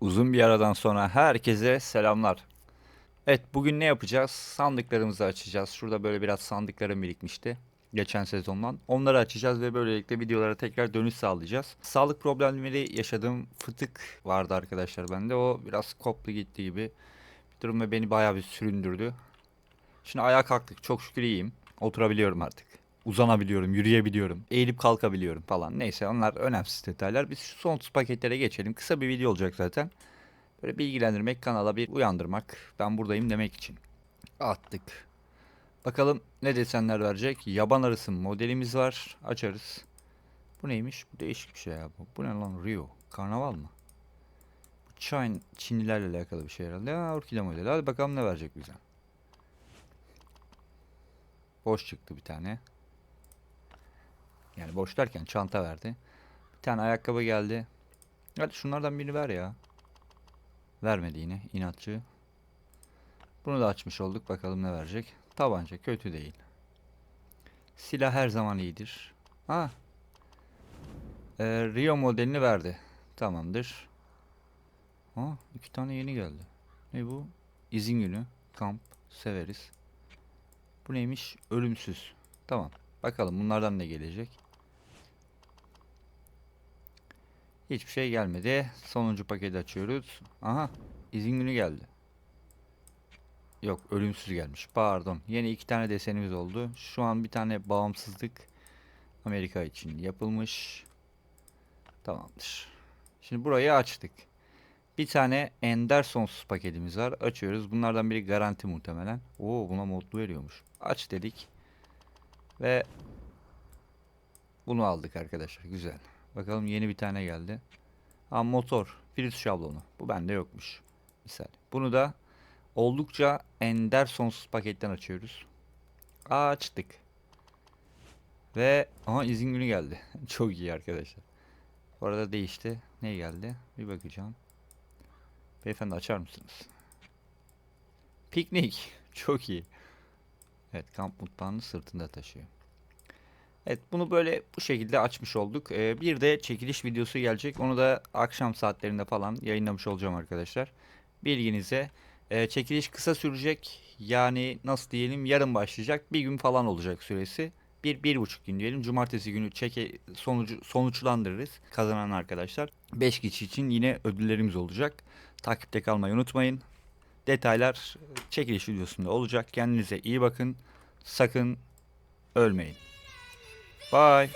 Uzun bir aradan sonra herkese selamlar. Evet bugün ne yapacağız? Sandıklarımızı açacağız. Şurada böyle biraz sandıklarım birikmişti. Geçen sezondan. Onları açacağız ve böylelikle videolara tekrar dönüş sağlayacağız. Sağlık problemleri yaşadığım fıtık vardı arkadaşlar bende. O biraz koptu gitti gibi. Bir durum ve beni bayağı bir süründürdü. Şimdi ayağa kalktık. Çok şükür iyiyim. Oturabiliyorum artık. Uzanabiliyorum, yürüyebiliyorum, eğilip kalkabiliyorum falan. Neyse onlar önemsiz detaylar. Biz şu sonsuz paketlere geçelim. Kısa bir video olacak zaten. Böyle bilgilendirmek, kanala bir uyandırmak. Ben buradayım demek için. Attık. Bakalım ne desenler verecek. Yaban arısı modelimiz var. Açarız. Bu neymiş? Bu değişik bir şey ya bu. Bu ne lan Rio? Karnaval mı? Bu Çin, Çinlilerle alakalı bir şey herhalde. Ha, orkide modeli. Hadi bakalım ne verecek bize. Boş çıktı bir tane. Yani boş derken çanta verdi. Bir tane ayakkabı geldi. Hadi şunlardan birini ver ya. Vermedi yine inatçı. Bunu da açmış olduk. Bakalım ne verecek. Tabanca kötü değil. Silah her zaman iyidir. Ha. Ee, Rio modelini verdi. Tamamdır. Ha, iki tane yeni geldi. Ne bu? İzin günü. Kamp. Severiz. Bu neymiş? Ölümsüz. Tamam. Bakalım bunlardan ne gelecek. Hiçbir şey gelmedi. Sonuncu paketi açıyoruz. Aha. izin günü geldi. Yok ölümsüz gelmiş. Pardon. Yeni iki tane desenimiz oldu. Şu an bir tane bağımsızlık Amerika için yapılmış. Tamamdır. Şimdi burayı açtık. Bir tane Ender sonsuz paketimiz var. Açıyoruz. Bunlardan biri garanti muhtemelen. Oo buna modlu veriyormuş. Aç dedik. Ve bunu aldık arkadaşlar. Güzel. Bakalım yeni bir tane geldi. Ha motor. Virüs şablonu. Bu bende yokmuş. Misal. Bunu da oldukça ender sonsuz paketten açıyoruz. Açtık. Ve aha izin günü geldi. Çok iyi arkadaşlar. Bu arada değişti. Ne geldi? Bir bakacağım. Beyefendi açar mısınız? Piknik. Çok iyi. Evet kamp mutfağını sırtında taşıyor. Evet bunu böyle bu şekilde açmış olduk. Ee, bir de çekiliş videosu gelecek. Onu da akşam saatlerinde falan yayınlamış olacağım arkadaşlar. Bilginize. Ee, çekiliş kısa sürecek. Yani nasıl diyelim yarın başlayacak. Bir gün falan olacak süresi. Bir, bir buçuk gün diyelim. Cumartesi günü çeke sonucu sonuçlandırırız kazanan arkadaşlar. 5 kişi için yine ödüllerimiz olacak. Takipte kalmayı unutmayın. Detaylar çekiliş videosunda olacak. Kendinize iyi bakın. Sakın ölmeyin. Bye.